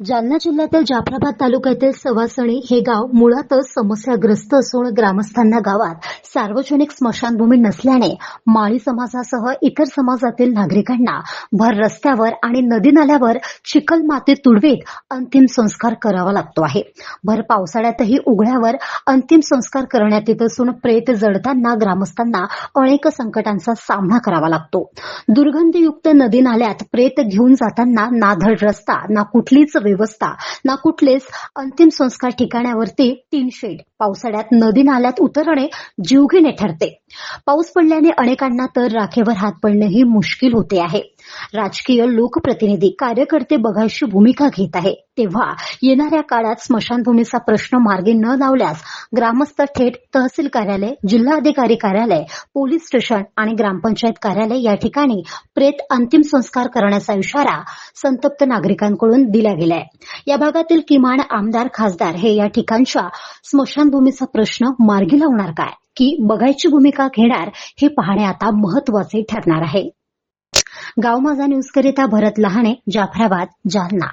जालना जिल्ह्यातील जाफराबाद तालुक्यातील सवासणी हे गाव मुळातच समस्याग्रस्त असून ग्रामस्थांना गावात सार्वजनिक स्मशानभूमी नसल्याने माळी समाजासह इतर समाजातील नागरिकांना भर रस्त्यावर आणि नदी नाल्यावर चिखल माती तुडवीत अंतिम संस्कार करावा लागतो आहे. भर पावसाळ्यातही उघड्यावर अंतिम संस्कार करण्यात येत असून प्रेत जडताना ग्रामस्थांना अनेक संकटांचा सामना करावा लागतो. दुर्गंधयुक्त नदी नाल्यात प्रेत घेऊन जाताना ना धड रस्ता ना कुठलीच व्यवस्था. ना कुठलेच अंतिम संस्कार ठिकाणावरती टीन शेड. पावसाळ्यात नदी नाल्यात उतरणे जीवघेणे ठरते. पाऊस पडल्याने अनेकांना तर राखेवर हात पडणेही मुश्किल होते आहे. राजकीय लोकप्रतिनिधी कार्यकर्ते बघायची भूमिका घेत आहे. तेव्हा येणाऱ्या काळात स्मशानभूमीचा प्रश्न मार्गी न लावल्यास ग्रामस्थ थेट तहसील कार्यालय जिल्हाधिकारी कार्यालय पोलीस स्टेशन आणि ग्रामपंचायत कार्यालय या ठिकाणी प्रेत अंतिम संस्कार करण्याचा इशारा संतप्त नागरिकांकडून दिला गेलाय. या भागातील किमान आमदार खासदार हे या ठिकाणच्या स्मशानभूमीचा प्रश्न मार्गी लावणार काय? की बघायची भूमिका घेणार हे पाहणे आता महत्त्वाचे ठरणार आहे. गाव माझा न्यूज करिता भरत लहाणे जाफराबाद जालना.